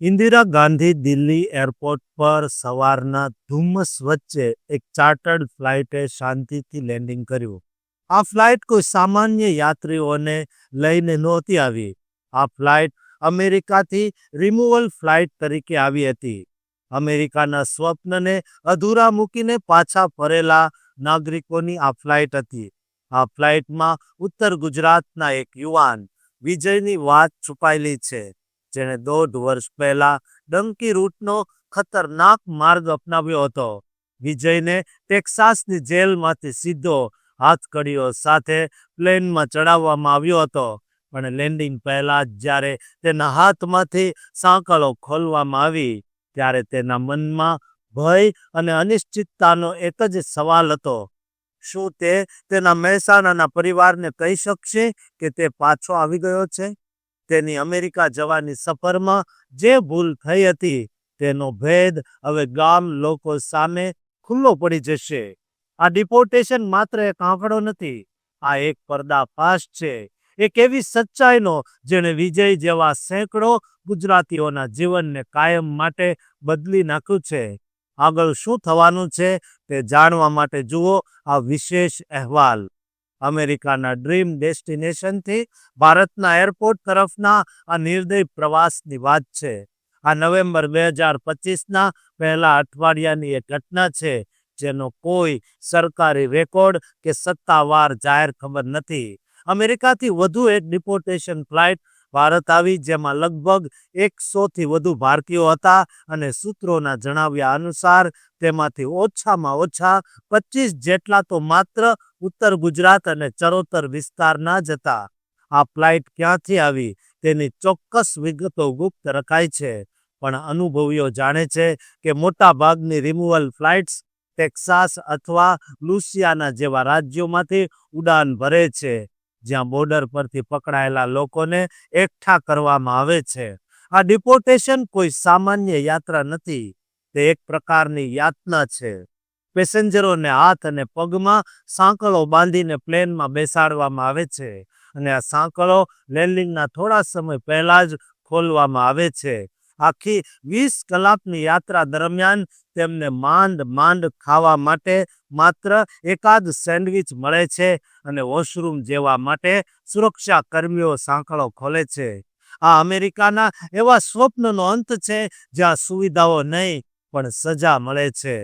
Indira Gandhi Delhi airport પર સવારના ધુમ્મસ વચ્ચે એક ચાર્ટર્ડ ફ્લાઇટે શાંતિથી લેન્ડિંગ કર્યું. આ ફ્લાઇટ કોઈ સામાન્ય યાત્રીઓને લઈને નહોતી આવી. આ ફ્લાઇટ અમેરિકાથી રિમૂવલ ફ્લાઇટ તરીકે આવી હતી. અમેરિકાના સ્વપ્નને અધૂરા મૂકીને પાછા ફરેલા નાગરિકોની આ ફ્લાઇટ હતી. આ ફ્લાઇટમાં ઉત્તર ગુજરાતના એક યુવાન વિજયની વાત છુપાયેલી છે. જેણે દોઢ વર્ષ પહેલા ડંકી રૂટનો ખતરનાક માર્ગ અપનાવ્યો હતો. વિજયને ટેક્સાસની જેલમાંથી સીધો હાથકડીઓ સાથે પ્લેનમાં ચડાવવામાં આવ્યો હતો, પણ લેન્ડિંગ પહેલા જ જ્યારે તેના હાથમાંથી સાંકળો ખોલવામાં આવી, ત્યારે તેના મનમાં ભય અને અનિશ્ચિતતાનો એક જ સવાલ હતો. શું તે તેના મહેસાણાના પરિવારને કહી શકશે કે તે પાછો આવી ગયો છે? તેની અમેરિકા જવાની સફરમાં જે ભૂલ થઈ હતી તેનો ભેદ હવે ગામ લોકો સામે ખુલ્લો પડી જશે. આ ડિપોર્ટેશન માત્ર એક આંકડો નથી, આ એક પર્દાફાશ છે. એક એવી સચ્ચાઈનો જેણે વિજય જેવા સેંકડો ગુજરાતીઓના જીવનને કાયમ માટે બદલી નાખ્યું છે. આગળ શું થવાનું છે તે જાણવા માટે જુઓ આ વિશેષ અહેવાલ. અમેરિકાના ડ્રીમ ડેસ્ટિનેશનથી ભારતના એરપોર્ટ તરફના આ નિર્દય પ્રવાસની વાત છે. આ નવેમ્બર બે હજાર પચીસના પહેલા અઠવાડિયાની એક ઘટના છે, જેનો કોઈ સરકારી રેકોર્ડ કે સત્તાવાર જાહેર ખબર નથી. અમેરિકાથી વધુ એક ડિપોર્ટેશન ફ્લાઇટ ભારત આવી, જેમાં લગભગ એકસોથી વધુ ભારતીયો હતા અને સૂત્રોના જણાવ્યા અનુસાર તેમાંથી ઓછામાં ઓછા પચીસ જેટલા તો માત્ર ઉત્તર ગુજરાત અને ચરોતર વિસ્તારના જ હતા. આ ફ્લાઇટ ક્યાંથી આવી? તેની ચોક્કસ વિગતો ગુપ્ત રખાય છે. પણ અનુભવીઓ જાણે છે કે મોટા ભાગની રિમુવલ ફ્લાઇટ્સ ટેક્સાસ અથવા લુસિયાના જેવા રાજ્યોમાંથી ઉડાન ભરે છે. જ્યાં બોર્ડર પરથી પકડાયેલા લોકોને એકઠા કરવામાં આવે છે. આ ડિપોર્ટેશન કોઈ સામાન્ય યાત્રા નથી, તે એક પ્રકારની યાતના છે. પેસેન્જરોને હાથ અને પગમાં સાંકળો બાંધીને પ્લેનમાં બેસાડવામાં આવે છે અને આ સાંકળો લેન્ડિંગના થોડા સમય પહેલા જ ખોલવામાં આવે છે. આખી વીસ કલાકની યાત્રા દરમિયાન તેમને માંડ માંડ ખાવા માટે માત્ર એકાદ સેન્ડવિચ મળે છે અને વોશરૂમ જેવા માટે સુરક્ષા કર્મીઓ સાંકળો ખોલે છે. આ અમેરિકાના એવા સ્વપ્નનો અંત છે જ્યાં સુવિધાઓ નહીં, પણ સજા મળે છે.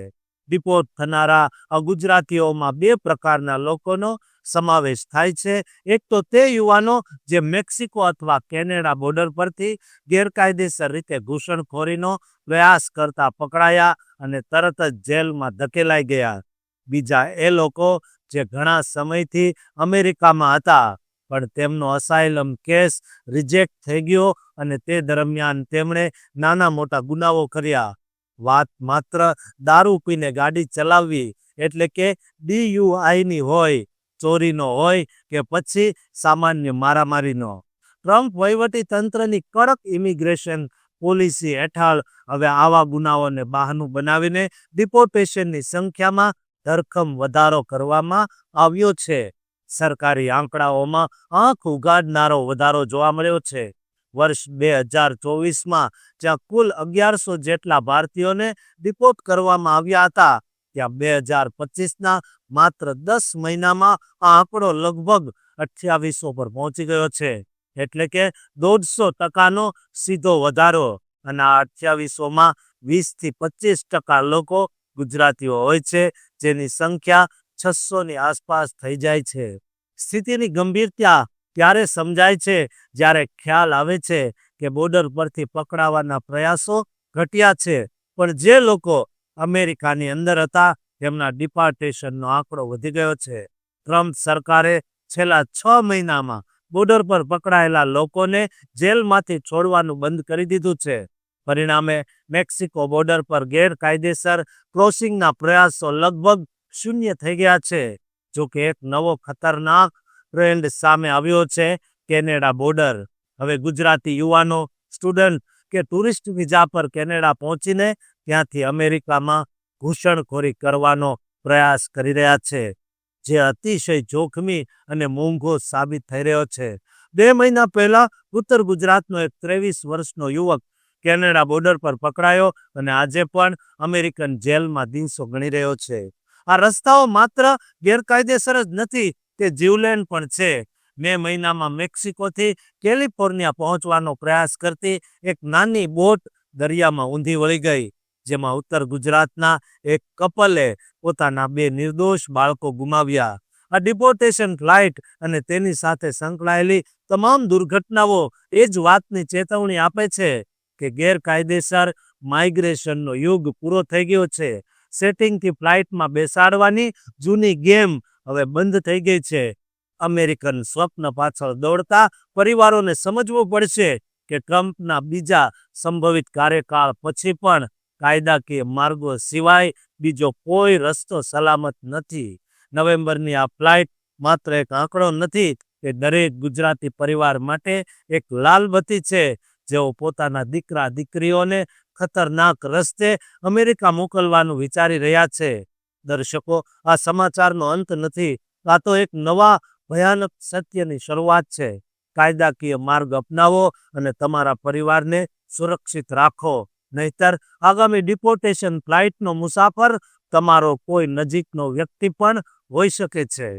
ડિપોર્ટ થનારા આ ગુજરાતીઓમાં બે પ્રકારના લોકોનો સમાવેશ થાય છે. એક તો તે યુવાનો જે મેક્સિકો અથવા કેનેડા બોર્ડર પરથી ગેરકાયદેસર રીતે ઘૂસણખોરીનો પ્રયાસ કરતા પકડાયા અને તરત જ જેલમાં ધકેલાઈ ગયા. બીજા એ લોકો જે ઘણા સમયથી અમેરિકામાં હતા, પણ તેમનો અસાયલમ કેસ રિજેક્ટ થઈ ગયો અને તે દરમિયાન તેમણે નાના મોટા ગુનાઓ કર્યા. વાત માત્ર દારૂ પીને ગાડી ચલાવવી એટલે કે ડીયુઆઈની હોય ચોરીનો હોય કે પછી સામાન્ય મારામારીનો. ટ્રમ્પ વહીવટી તંત્રની કડક ઇમિગ્રેશન પોલિસી હેઠળ હવે આવા ગુનાઓને બહાનું બનાવીને ડિપોર્ટેશનની સંખ્યામાં ધરખમ વધારો કરવામાં આવ્યો છે. સરકારી આંકડાઓમાં આંખ ઉગાડનારો વધારો જોવા મળ્યો છે. વર્ષ બે હજાર ચોવીસમાં જ્યાં કુલ અગિયારસો જેટલા ભારતીયોને ડિપોર્ટ કરવામાં આવ્યા હતા, ત્યાં બે હજાર પચીસના માત્ર દસ મહિનામાં આ આંકડો લગભગ અઠ્યાવીસો પર પહોંચી ગયો છે. એટલે કે દોઢસો ટકાનો સીધો વધારો અને આ અઠ્યાવીસોમાં વીસથી પચીસ ટકા લોકો ગુજરાતીઓ હોય છે, જેની સંખ્યા છસોની આસપાસ થઈ જાય છે. સ્થિતિની ગંભીરતા ત્યારે સમજાય છે જ્યારે ખ્યાલ આવે છે કે બોર્ડર પરથી પકડાવાના પ્રયાસો ઘટ્યા છે. પણ જે લોકો અમેરિકાની અંદર હતા તેમના ડિપાર્ટેશનનો આંકડો વધી ગયો છે. ટ્રમ્પ સરકારે છેલ્લા છ મહિનામાં બોર્ડર પર પકડાયેલા લોકોને જેલમાંથી છોડવાનું બંધ કરી દીધું છે. પરિણામે મેક્સિકો બોર્ડર પર ગેરકાયદેસર ક્રોસિંગના પ્રયાસો લગભગ શૂન્ય થઈ ગયા છે. જો કે એક નવો ખતરનાક ટ્રેન્ડ સામે આવ્યો છે કેનેડા બોર્ડર. હવે ગુજરાતી યુવાનો, સ્ટુડન્ટ કે ટુરિસ્ટ વિઝા પર કેનેડા પહોંચીને ત્યાંથી અમેરિકામાં ઘૂસણખોરી કરવાનો પ્રયાસ કરી રહ્યા છે, જે અતિશય જોખમી અને મોંઘો સાબિત થઈ રહ્યો છે. બે મહિના પહેલા ઉત્તર ગુજરાતનો એક ત્રેવીસ વર્ષનો યુવક કેનેડા બોર્ડર પર પકડાયો અને આજે પણ અમેરિકન જેલમાં દિવસો ગણી રહ્યો છે. આ રસ્તાઓ માત્ર ગેરકાયદેસર જ નથી, તે જીવલેન પણ છે. મે મહિનામાં મેક્સિકોથી કેલિફોર્નિયા પહોંચવાનો પ્રયાસ કરતી એક નાની બોટ દરિયામાં ઊંધી વળી ગઈ. જેમાં ઉત્તર ગુજરાતના એક કપલે પોતાના બે નિર્દોષ બાળકો ગુમાવ્યા. આ ડિપોર્ટેશન ફ્લાઇટ અને તેની સાથે સંકળાયેલી તમામ દુર્ઘટનાઓ એ જ વાતની ચેતવણી આપે છે કે ગેરકાયદેસર માઇગ્રેશનનો યુગ પૂરો થઈ ગયો છે. સેટિંગથી ફ્લાઇટમાં બેસાડવાની જૂની ગેમ હવે બંધ થઈ ગઈ છે. અમેરિકન સ્વપ્ન પાછળ દોડતા પરિવારોને સમજવું પડશે કે ટ્રમ્પના બીજા સંભવિત કાર્યકાળ પછી પણ કાયદાકીય માર્ગો સિવાય બીજો કોઈ રસ્તો સલામત નથી. નવેમ્બરની આ ફ્લાઇટ માત્ર એક આંકડો નથી, તે દરેક ગુજરાતી પરિવાર માટે એક લાલબત્તી છે. જેઓ પોતાના દીકરા દીકરીઓને ખતરનાક રસ્તે અમેરિકા મોકલવાનું વિચારી રહ્યા છે. દર્શકો, આ સમાચારનો અંત નથી, આ તો એક નવા ભયાનક સત્યની શરૂઆત છે. કાયદાકીય માર્ગ અપનાવો અને તમારા પરિવારને સુરક્ષિત રાખો. નહીતર આગામી ડિપોર્ટેશન ફ્લાઇટનો મુસાફર તમારો કોઈ નજીકનો વ્યક્તિ પણ હોઈ શકે છે.